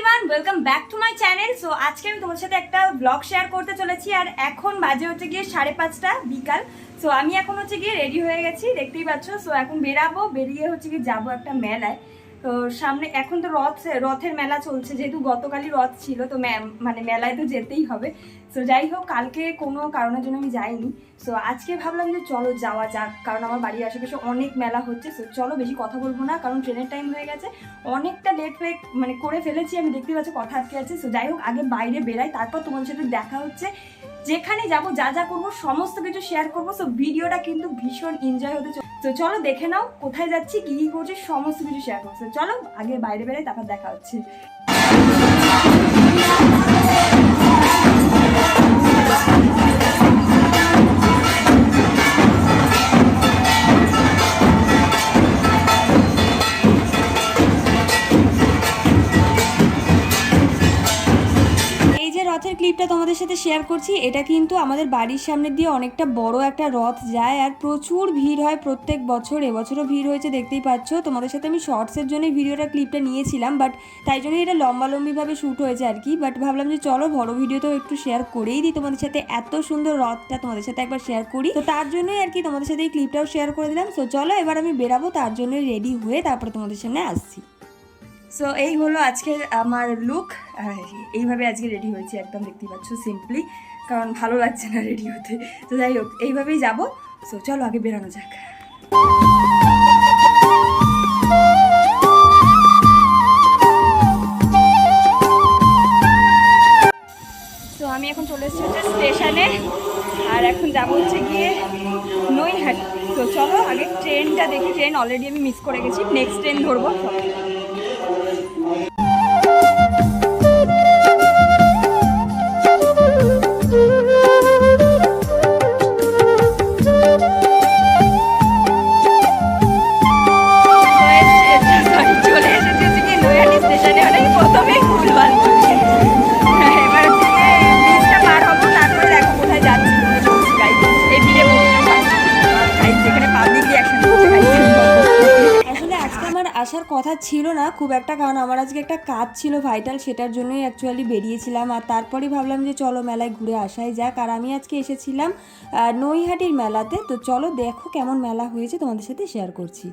Everyone welcome back to my channel so আজকে আমি তোমার সাথে একটা ব্লগ শেয়ার করতে চলেছি আর এখন বাজে হচ্ছে গিয়ে সাড়ে পাঁচটা বিকাল। সো আমি এখন হচ্ছে গিয়ে রেডি হয়ে গেছি, দেখতেই পাচ্ছ। সো এখন বেরাবো, বেরিয়ে হচ্ছে গিয়ে যাব একটা মেলায়। তো সামনে এখন তো রথ, রথের মেলা চলছে, যেহেতু গতকালই রথ ছিল, তো মানে মেলায় তো যেতেই হবে। সো যাই হোক, কালকে কোনো কারণের জন্য আমি যাইনি। সো আজকে ভাবলাম যে চলো যাওয়া যাক, কারণ আমার বাড়ির আশেপাশে অনেক মেলা হচ্ছে। সো চলো বেশি কথা বলব না, কারণ ট্রেনের টাইম হয়ে গেছে। অনেকটা লেট হয়ে মানে করে ফেলেছি, আমি দেখতে পাচ্ছি কথা আটকে আছে। সো যাই হোক, আগে বাইরে বেরাই, তারপর তোমাদের সাথে দেখা হচ্ছে। যেখানে যাব, যা যা করব, সমস্ত কিছু শেয়ার করব। সো ভিডিওটা কিন্তু ভীষণ এনজয় হতে তো চলো দেখে নাও কোথায় যাচ্ছি, কি কি করছি, সমস্ত কিছু শেয়ার করছ চলো আগে বাইরে বেরে তারপর দেখা হচ্ছে। সাথে শেয়ার করছি, এটা কিন্তু আমাদের বাড়ির সামনে দিয়ে অনেকটা বড় একটা রথ যায় আর প্রচুর ভিড় হয় প্রত্যেক বছর। এবছরও ভিড় হয়েছে, দেখতেই পাচ্ছ। তোমাদের সাথে আমি শর্টসের জন্য ভিডিওটা ক্লিপটা নিয়েছিলাম বাট তাই জন্য এটা লম্বালম্বিভাবে শ্যুট হয়েছে আর কি। বাট ভাবলাম যে চলো, বড় ভিডিওতেও একটু শেয়ার করেই দিই। তোমাদের সাথে এত সুন্দর রথটা তোমাদের সাথে একবার শেয়ার করি। তো তার জন্যই আর কি তোমাদের সাথে এই ক্লিপটাও শেয়ার করে দিলাম। সো চলো, এবার আমি বেরাবো, তার জন্যই রেডি হয়ে তারপরে তোমাদের সামনে আসছি। সো এই হলো আজকের আমার লুক এইভাবে আজকে রেডি হয়েছি একদম দেখতে পাচ্ছ সিম্পলি কারণ ভালো লাগছে না রেডি হতে। তো যাই হোক, এইভাবেই যাব। সো চলো আগে বেরোনো যাক। তো আমি এখন চলে এসেছি হচ্ছে স্টেশনে, আর এখন যাব হচ্ছে গিয়ে নৈহাট। তো চলো আগে ট্রেনটা দেখি। ট্রেন অলরেডি আমি মিস করে গেছি। নেক্সট ট্রেন ধরবো। ছিল না খুব একটা, কারণ আমার আজকে একটা কাজ ছিল ভাইটাল সেটার জন্যই অ্যাকচুয়ালি বেরিয়েছিলাম। আর তারপরেই ভাবলাম যে চলো মেলায় ঘুরে আসাই যাক। আর আমি আজকে এসেছিলাম নৈহাটির মেলাতে। তো চলো দেখো কেমন মেলা হয়েছে, তোমাদের সাথে শেয়ার করছি।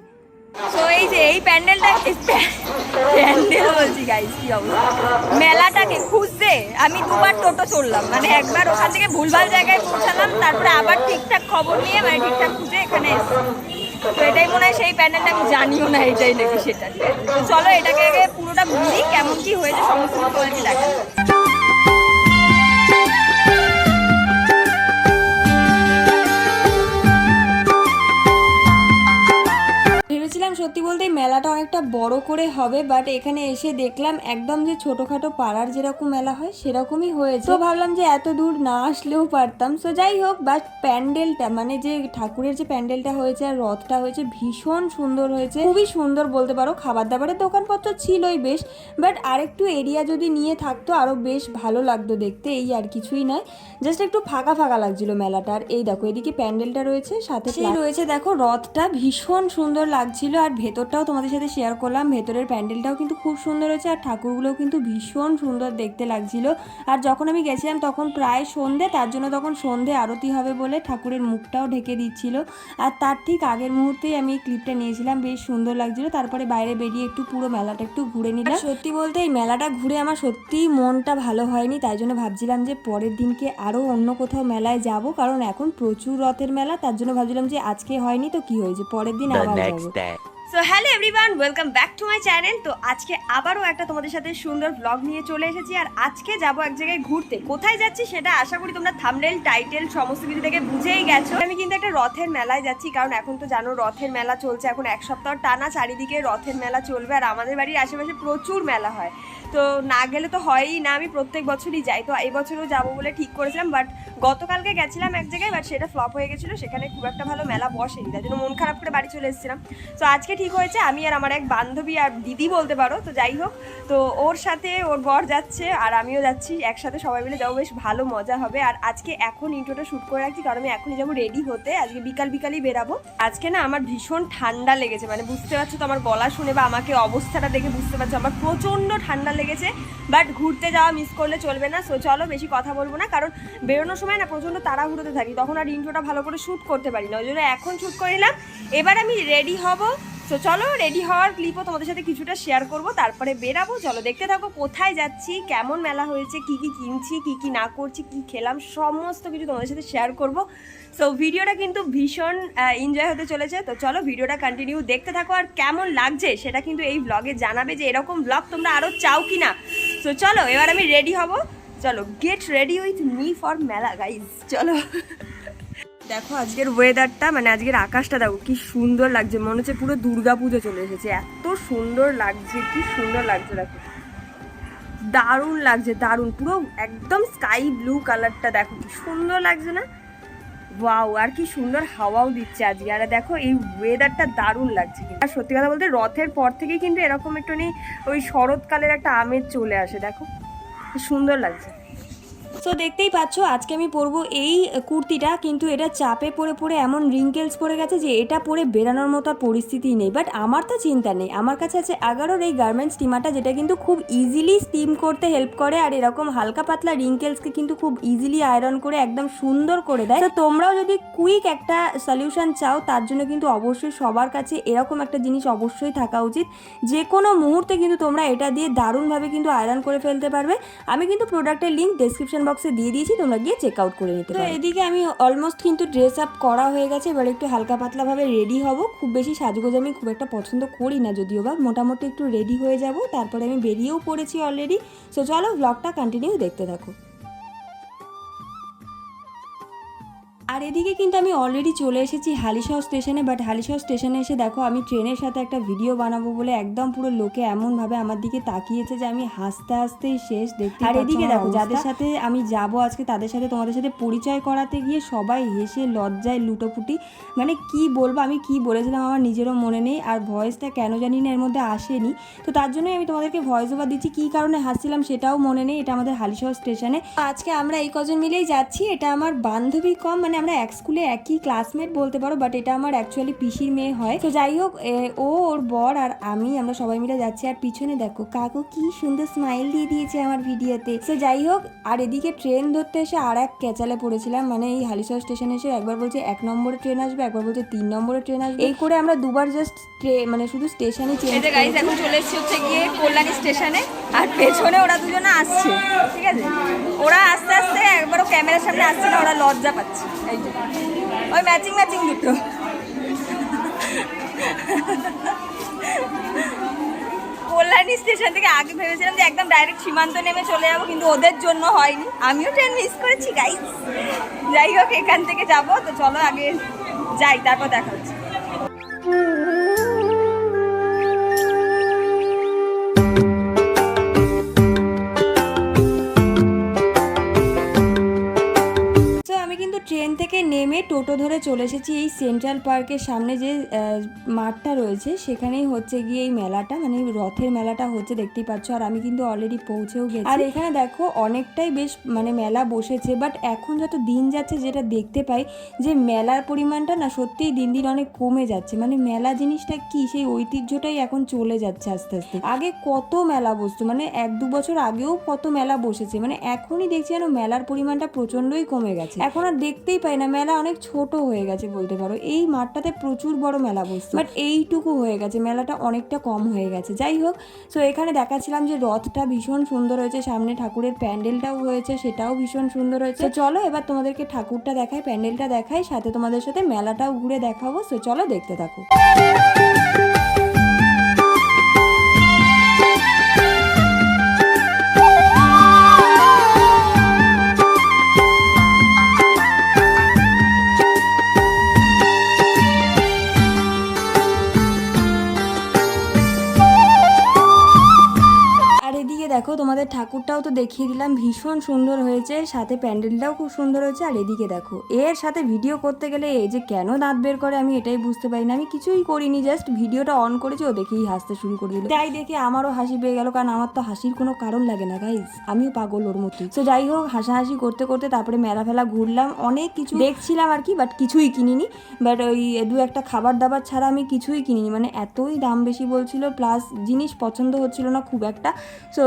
তো এই যে, এই প্যান্ডেল বলছি মেলাটাকে খুঁজতে আমি দুবার টোটো চড়লাম। মানে একবার ওখান থেকে ভুলভাল জায়গায় পৌঁছালাম, তারপরে আবার ঠিকঠাক খবর নিয়ে মানে ঠিকঠাক খুঁজে এখানে এসেছি। তো এটাই মনে হয় সেই প্যান্ডেলটা আমি জানিও না, এটাই নাকি সেটা। চলো এটাকে আগে পুরোটা বুঝি কেমন কি হয়েছে সমস্ত ভেবেছিলাম সত্যি বলতে এই মেলাটা অনেকটা বড় করে হবে বাট এখানে এসে দেখলাম একদম যে ছোটখাটো পাড়ার যেরকম মেলা হয় সেরকমই হয়েছে। তো ভাবলাম যে এত দূর না আসলেও পারতাম। সো যাই হোক বাট প্যান্ডেলটা মানে যে ঠাকুরের যে প্যান্ডেলটা হয়েছে আর রথটা হয়েছে ভীষণ সুন্দর হয়েছে। খুবই সুন্দর বলতে পারো খাবার দাবারের দোকানপত্র ছিলই বেশ বাট আরেকটু এরিয়া যদি নিয়ে থাকতো আরও বেশ ভালো লাগতো দেখতে, এই আর কিছুই নয়। জাস্ট একটু ফাঁকা ফাঁকা লাগছিল মেলাটা, আর এই দেখো, এদিকে প্যান্ডেলটা রয়েছে, সাথে রয়েছে, দেখো, রথটা ভীষণ সুন্দর লাগছিল, আর ভেতরটাও তোমাদের সাথে শেয়ার করলাম। ভেতরের প্যান্ডেলটাও কিন্তু খুব সুন্দর হয়েছে আর ঠাকুরগুলোও কিন্তু ভীষণ সুন্দর দেখতে লাগছিল। আর যখন আমি গেছিলাম তখন প্রায় সন্ধে তার জন্য তখন সন্ধে আরতি হবে বলে ঠাকুরের মুখটাও ঢেকে দিচ্ছিল। আর তার ঠিক আগের মুহূর্তেই আমি এই ক্লিপটা নিয়েছিলাম বেশ সুন্দর লাগছিল। তারপরে বাইরে বেরিয়ে একটু পুরো মেলাটা একটু ঘুরে নিলাম। সত্যি বলতে এই মেলাটা ঘুরে আমার সত্যিই মনটা ভালো হয়নি তাই জন্য ভাবছিলাম যে পরের দিনকে আরও অন্য কোথাও মেলায় যাব। কারণ এখন প্রচুর রথের মেলা তার জন্য ভাবছিলাম যে আজকে হয়নি তো কি হয়েছে? পরের দিন আবার যাব. So hello everyone welcome back to my channel তো আজকে আবারও একটা তোমাদের সাথে সুন্দর ব্লগ নিয়ে চলে এসেছি আর আজকে যাব এক জায়গায় ঘুরতে। কোথায় যাচ্ছি সেটা আশা করি তোমরা থামনেল টাইটেল সমস্ত কিছু থেকে বুঝেই গেছো। আমি কিন্তু একটা রথের মেলায় যাচ্ছি, কারণ এখন তো জানো রথের মেলা চলছে, এখন এক সপ্তাহ টানা চারিদিকে রথের মেলা চলবে আর আমাদের বাড়ির আশেপাশে প্রচুর মেলা হয়। তো না গেলে তো হয়ই না, আমি প্রত্যেক বছরই যাই। তো এই বছরও যাব বলে ঠিক করেছিলাম বাট গতকালকে গেছিলাম এক জায়গায় বাট সেটা ফ্লপ হয়ে গেছিল, সেখানে খুব একটা ভালো মেলা বসেনি তার জন্য মন খারাপ করে বাড়ি চলে এসেছিলাম। তো আজকে ঠিক হয়েছে। আমি আর আমার এক বান্ধবী আর দিদি বলতে পারো, তো যাই হোক। তো ওর সাথে ওর বর যাচ্ছে আর আমিও যাচ্ছি, একসাথে সবাই মিলে যাব, বেশ ভালো মজা হবে। আর আজকে এখন ইন্ট্রোটা শ্যুট করে রাখছি, কারণ আমি এখনই যাব রেডি হতে। আজকে বিকাল বিকালই বেরাবো। আজকে না আমার ভীষণ ঠান্ডা লেগেছে মানে বুঝতে পারছ তো আমার গলা শুনে বা আমাকে অবস্থাটা দেখে বুঝতে পারছ, আমার প্রচণ্ড ঠান্ডা লেগেছে। বাট ঘুরতে যাওয়া মিস করলে চলবে না সো চলো বেশি কথা বলব না, কারণ বেরোনোর সময় না প্রচণ্ড তাড়াহুড়োতে থাকি। তখন আর ইন্ট্রোটা ভালো করে শ্যুট করতে পারি না, ওই জন্য এখন শ্যুট করে নিলাম। এবার আমি রেডি হব তো চলো রেডি হওয়ার ক্লিপও তোমাদের সাথে কিছুটা শেয়ার করব, তারপরে বেরাবো। চলো, দেখতে থাকো, কোথায় যাচ্ছি, কেমন মেলা হয়েছে, কি কি কিনছি, কি কি না করছি, কি খেলাম, সমস্ত কিছু তোমাদের সাথে শেয়ার করব। সো ভিডিওটা কিন্তু ভীষণ এনজয় হতে চলেছে। তো চলো ভিডিওটা কন্টিনিউ দেখতে থাকো, আর কেমন লাগছে সেটা কিন্তু এই ব্লগে জানাবে যে এরকম ব্লগ তোমরা আরও চাও কি না সো চলো, এবার আমি রেডি হব। চলো get ready with me for মেলা গাইজ চলো। দেখো আজকের ওয়েদারটা মানে আজকের আকাশটা দেখো কি সুন্দর লাগছে। মনে হচ্ছে পুরো দুর্গা পুজো চলে এসেছে। এত সুন্দর লাগছে, কি সুন্দর লাগছে দেখো। দারুণ লাগছে, দারুণ। পুরো একদম স্কাই ব্লু কালারটা দেখো, কি সুন্দর লাগছে না? ওয়াও আর কি সুন্দর হাওয়াও দিচ্ছে আজকে। আর দেখো এই ওয়েদারটা দারুণ লাগছে আর সত্যি কথা বলতে রথের পর থেকেই কিন্তু এরকম একটু ওই শরৎকালের একটা আমেজ চলে আসে, দেখো। সুন্দর লাগছে। তো দেখতেই পাচ্ছ, আজকে আমি পরবো এই কুর্তিটা, কিন্তু এটা চাপে পরে পরে এমন রিঙ্কেলস পড়ে গেছে যে এটা পরে বেরানোর মতো আর পরিস্থিতি নেই। বাট আমার তো চিন্তা নেই, আমার কাছে আছে এগারোর এই গার্মেন্টস স্টিমারটা যেটা কিন্তু খুব ইজিলি স্টিম করতে হেল্প করে আর এরকম হালকা পাতলা রিঙ্কেলসকে কিন্তু খুব ইজিলি আয়রন করে একদম সুন্দর করে দেয়। তো তোমরাও যদি কুইক একটা সলিউশন চাও, তার জন্য কিন্তু অবশ্যই সবার কাছে এরকম একটা জিনিস অবশ্যই থাকা উচিত। যে কোনো মুহূর্তে কিন্তু তোমরা এটা দিয়ে দারুণভাবে কিন্তু আয়রন করে ফেলতে পারবে। আমি কিন্তু প্রোডাক্টের লিঙ্ক ডেসক্রিপশন বক্সে দিয়ে দিয়েছি তোমরা গিয়ে চেক আউট করে নিতে পারো। এদিকে আমি অলমোস্ট কিন্তু ড্রেস আপ করা হয়ে গেছে এবার একটু হালকা পাতলাভাবে রেডি হব। খুব বেশি সাজগোজ আমি খুব একটা পছন্দ করি না যদিও বা মোটামুটি একটু রেডি হয়ে যাব। তারপরে আমি বেরিয়েও পড়েছি অলরেডি সো চলো ব্লগটা কন্টিনিউ দেখতে থাকো। আর এদিকে কিন্তু আমি অলরেডি চলে এসেছি হালিশহর স্টেশনে বাট হালিশহর স্টেশনে এসে দেখো আমি ট্রেনের সাথে একটা ভিডিও বানাবো বলে একদম পুরো লোকে এমনভাবে আমার দিকে তাকিয়েছে যে আমি হাসতে হাসতেই শেষ দেখতে আর এদিকে দেখো যাদের সাথে আমি যাব আজকে তাদের সাথে তোমাদের সাথে পরিচয় করাতে গিয়ে সবাই হেসে লজ্জায় লুটোপুটি। মানে কি বলব আমি কি বলেছিলাম আমার নিজেরও মনে নেই আর ভয়েসটা কেন জানি না এর মধ্যে আসেনি। তো তার জন্যই আমি তোমাদেরকে ভয়েস ওভার দিচ্ছি কী কারণে হাসছিলাম সেটাও মনে নেই এটা আমাদের হালিশহর স্টেশনে আজকে আমরা এই কজন মিলেই যাচ্ছি এটা আমার বান্ধবী কম মানে আমরা এক স্কুলে একই ক্লাসমেট বলতে পারো বাট এটা আমার অ্যাকচুয়ালি পিসির মেয়ে হয়। তো যাই হোক ও ওর বর আর আমি আমরা সবাই মিলে যাচ্ছি। আর পিছনে দেখো কাকু কি সুন্দর স্মাইল দিয়ে দিয়েছে আমার ভিডিওতে। তো যাই হোক আর এদিকে ট্রেন ধরতে এসে আর এক কেচালে পড়েছিলাম। মানে এই হালিশহর স্টেশনে এসে একবার বলছে এক নম্বরে ট্রেন আসবে একবার বলছে তিন নম্বরে ট্রেন আসবে। এই করে আমরা দুবার জাস্ট মানে শুধু স্টেশনে চেঞ্জ গাইজ এখন চলে এসেছি হচ্ছে গিয়ে কল্যাণী স্টেশনে আর পেছনে ওরা দুজনে আসছে ঠিক আছে? ওরা আস্তে আস্তে একবারও ক্যামেরার সামনে আসছে না ওরা লজ্জা পাচ্ছে। ওই ম্যাচিং ম্যাচিং দুটো। কল্যাণী স্টেশন থেকে আগে ভেবেছিলাম যে একদম ডাইরেক্ট সীমান্ত নেমে চলে যাব, কিন্তু ওদের জন্য হয়নি। আমিও ট্রেন মিস করেছি গাই যাই হোক, এখান থেকে যাব, তো চলো আগে যাই, তারপর দেখা হচ্ছে। থেকে টোটো ধরে চলে এসেছি এই সেন্ট্রাল পার্কের সামনে যে মাঠটা রয়েছে, সেখানেই হচ্ছে গিয়ে এই মেলাটা মানে রথের মেলাটা হচ্ছে, দেখতেই পাচ্ছ। আর আমি কিন্তু অলরেডি পৌঁছেও গেছি। আর এখানে দেখো, অনেকটাই বেশ মানে মেলা বসেছে বাট এখন যত দিন যাচ্ছে, যেটা দেখতে পাই, যে মেলার পরিমাণটা না সত্যিই দিন দিন অনেক কমে যাচ্ছে। মানে মেলা জিনিসটা কি, সেই ঐতিহ্যটাই এখন চলে যাচ্ছে আস্তে আস্তে। আগে কত মেলা বসতো মানে এক দু বছর আগেও কত মেলা বসেছে। মানে এখনই দেখছি যেন মেলার পরিমাণটা প্রচণ্ডই কমে গেছে। এখন আর দেখতেই পাই না, মেলা অনেক ছোট হয়ে গেছে বলতে পারো। এই মাঠটাতে প্রচুর বড় মেলা বসছে বাট এইটুকু হয়ে গেছে, মেলাটা অনেকটা কম হয়ে গেছে। যাই হোক সো এখানে দেখাচ্ছিলাম যে রথটা ভীষণ সুন্দর হয়েছে, সামনে ঠাকুরের প্যান্ডেলটাও হয়েছে, সেটাও ভীষণ সুন্দর হয়েছে। চলো এবার তোমাদেরকে ঠাকুরটা দেখাই, প্যান্ডেলটা দেখাই, সাথে তোমাদের সাথে মেলাটাও ঘুরে দেখাবো। সো চলো দেখতে থাকো। ঠাকুরটাও তো দেখিয়ে দিলাম, ভীষণ সুন্দর হয়েছে। সাথে প্যান্ডেলটাও খুব সুন্দর হয়েছে। আর এদিকে দেখো, এর সাথে ভিডিও করতে গেলে এই যে কেন দাঁত বের করে আমি এটাই বুঝতে পারি না। আমি কিছুই করিনি জাস্ট ভিডিওটা অন করেছি, ও দেখেই হাসতে শুরু করে দিল। তাই দেখে আমারও হাসি পেয়ে গেল, কারণ আমার তো হাসির কোনো কারণ লাগে না গাইজ আমিও পাগল ওর মতোই। তো যাই হোক, হাসাহাসি করতে করতে তারপরে মেলা ফেলা ঘুরলাম। অনেক কিছু দেখছিলাম আর কি বাট কিছুই কিনিনি। বাট ওই দু একটা খাবার দাবার ছাড়া আমি কিছুই কিনিনি। মানে এতই দাম বেশি বলছিল প্লাস জিনিস পছন্দ হচ্ছিল না খুব একটা। সো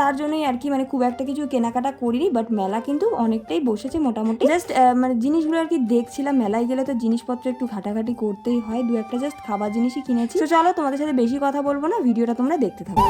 তার জন্যই আর কি মানে খুব একটা কিছু কেনাকাটা করিনি বাট মেলা কিন্তু অনেকটাই বসেছে মোটামুটি। জাস্ট মানে জিনিসগুলো আর কি দেখছিলাম, মেলায় গেলে তো জিনিসপত্র একটু ঘাটাঘাটি করতেই হয়, দু একটা জাস্ট খাবার জিনিসই কিনেছি। তো চলো তোমাদের সাথে বেশি কথা বলব না, ভিডিওটা তোমরা দেখতে থাকো।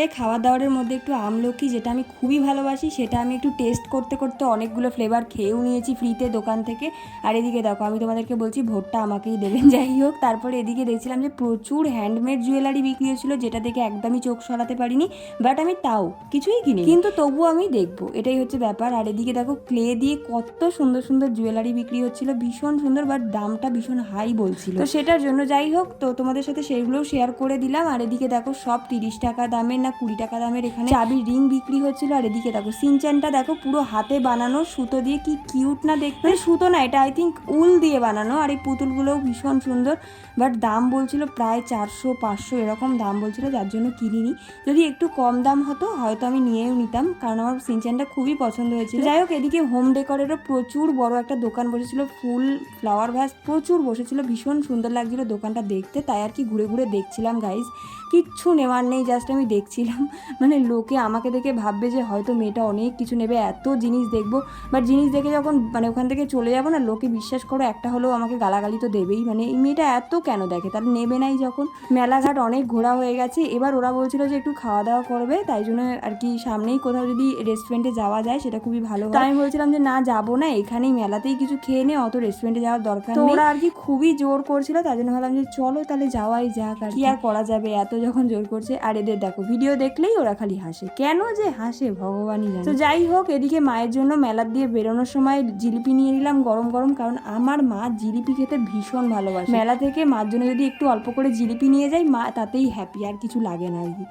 দেখতেই খাওয়া দাওয়ারের মধ্যে একটু আমলকি যেটা আমি খুবই ভালোবাসি, সেটা আমি একটু টেস্ট করতে করতে অনেকগুলো ফ্লেভার খেয়েও নিয়েছি ফ্রিতে দোকান থেকে। আর এদিকে দেখো, আমি তোমাদেরকে বলছি ভোটটা আমাকেই দেবেন, যাই হোক। তারপরে এদিকে দেখছিলাম যে প্রচুর হ্যান্ডমেড জুয়েলারি বিক্রি হচ্ছিল যেটা দেখে একদমই চোখ সরাতে পারিনি। বাট আমি তাও কিছুই কিনি কিন্তু তবুও আমি দেখব, এটাই হচ্ছে ব্যাপার। আর এদিকে দেখো ক্লে দিয়ে কত সুন্দর সুন্দর জুয়েলারি বিক্রি হচ্ছিল, ভীষণ সুন্দর বাট দামটা ভীষণ হাই বলছিল। তো সেটার জন্য যাই হোক, তো তোমাদের সাথে সেগুলোও শেয়ার করে দিলাম। আর এদিকে দেখো, সব তিরিশ টাকা দামের না কুড়ি টাকা দামের এখানে চাবির রিং বিক্রি হচ্ছিল আর এদিকে দেখো, সিনচ্যানটা দেখো পুরো হাতে বানানো, সুতো দিয়ে কি কিউট না দেখতে। মানে সুতো না, এটা আই থিঙ্ক উল দিয়ে বানানো আর এই পুতুলগুলোও ভীষণ সুন্দর। বাট দাম বলছিল প্রায় চারশো, পাঁচশো এরকম দাম বলছিল, যার জন্য কিনিনি। যদি একটু কম দাম হতো, হয়তো আমি নিয়েও নিতাম, কারণ আমার সিনচ্যানটা খুবই পছন্দ হয়েছিল। যাই হোক, এদিকে হোম ডেকোরেরও প্রচুর বড় একটা দোকান বসেছিল, ফুল ফ্লাওয়ার ভ্যাস প্রচুর বসেছিল, ভীষণ সুন্দর লাগছিল দোকানটা দেখতে। তাই আর কি ঘুরে ঘুরে দেখছিলাম গাইজ কিচ্ছু নেওয়ার নেই জাস্ট আমি দেখছিলাম মানে লোকে আমাকে দেখে ভাববে যে হয়তো মেয়েটা অনেক কিছু নেবে এত জিনিস দেখব। বাট জিনিস দেখে যখন মানে ওখান থেকে চলে যাব না লোকে বিশ্বাস করো একটা হলেও আমাকে গালাগালি তো দেবেই। মানে এই মেয়েটা এত কেন দেখে? তাহলে নেবে নাই যখন। মেলাঘাট অনেক ঘোরা হয়ে গেছে। এবার ওরা বলছিল যে একটু খাওয়া দাওয়া করবে তাই জন্য আর কি সামনেই কোথাও যদি রেস্টুরেন্টে যাওয়া যায় সেটা খুবই ভালো হয়। তো আমি বলছিলাম যে না যাব না এখানেই মেলাতেই কিছু খেয়ে নে অত রেস্টুরেন্টে যাওয়ার দরকার নেই। ওরা আর কি খুবই জোর করছিল তাই জন্য ভাবলাম যে চলো তাহলে যাওয়াই যাক আর কি আর করা যাবে? এত যখন জোর করছে আর এদের দেখো ভিডিও দেখলেই ওরা খালি হাসে। কেন যে হাসে? ভগবানই জানে। তো যাই হোক, এদিকে মায়ের জন্য মেলার দিয়ে বেরোনোর সময় জিলিপি নিয়ে নিলাম গরম গরম, কারণ আমার মা জিলিপি খেতে ভীষণ ভালোবাসে। মেলা থেকে মার জন্য যদি একটু অল্প করে জিলিপি নিয়ে যাই, মা তাতেই হ্যাপি আর কিছু লাগে না আর কি।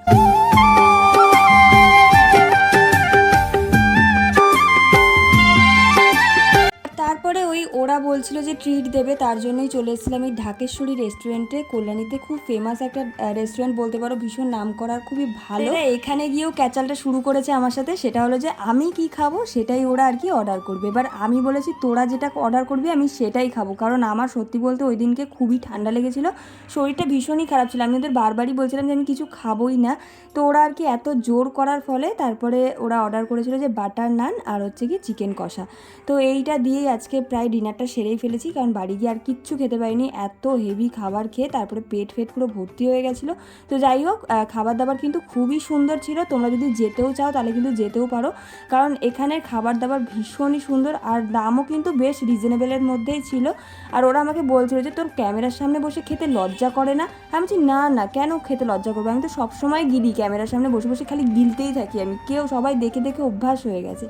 ওই ওরা বলছিল যে ট্রিট দেবে, তার জন্যই চলে এসেছিলাম এই ঢাকেশ্বরী রেস্টুরেন্টে কল্যাণীতে খুব ফেমাস একটা রেস্টুরেন্ট বলতে পারো, ভীষণ নাম করার খুবই ভালো। এখানে গিয়েও ক্যাচালটা শুরু করেছে আমার সাথে, সেটা হলো যে আমি কি খাব, সেটাই ওরা আর কি অর্ডার করবে। এবার আমি বলেছি, তোরা যেটা অর্ডার করবি, আমি সেটাই খাব। কারণ আমার সত্যি বলতে ওই দিনকে খুবই ঠান্ডা লেগেছিল, শরীরটা ভীষণই খারাপ ছিল। আমি ওদের বারবারই বলছিলাম যে আমি কিছু খাবোই না। তো ওরা আর কি এত জোর করার ফলে তারপরে ওরা অর্ডার করেছিল যে বাটার নান আর হচ্ছে কি চিকেন কষা। তো এইটা দিয়েই আজকে প্রায় ডিনারটা সেরেই ফেলেছি, কারণ বাড়ি গিয়ে আর কিচ্ছু খেতে পারিনি। এত হেভি খাবার খেয়ে তারপরে পেট ফেট পুরো ভর্তি হয়ে গেছিল। তো যাই হোক খাবার দাবার কিন্তু খুবই সুন্দর ছিল। তোমরা যদি যেতেও চাও তাহলে কিন্তু যেতেও পারো। কারণ এখানের খাবার দাবার ভীষণই সুন্দর আর দামও কিন্তু বেশ রিজনেবলের মধ্যেই ছিল। আর ওরা আমাকে বলছিল যে, তোর ক্যামেরার সামনে বসে খেতে লজ্জা করে না? আমি বলছি, না না, কেন খেতে লজ্জা করব? আমি তো সবসময় গিলি, ক্যামেরার সামনে বসে বসে খালি গিলতেই থাকি আমি। কেউ সবাই দেখে দেখে অভ্যাস হয়ে গেছে।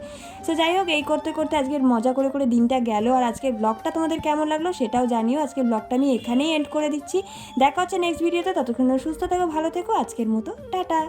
সো যাই হোক, এই করতে করতে আজকের মজা করে করে দিনটা গেল। আর আজকের ব্লগটা তোমাদের কেমন লাগল সেটাও জানিও। আজকের ব্লগটা আমি এখানেই এন্ড করে দিচ্ছি। দেখা হচ্ছে নেক্সট ভিডিওতে ততক্ষণ সুস্থ থেকো, ভালো থেকো। আজকের মতো, টাটা।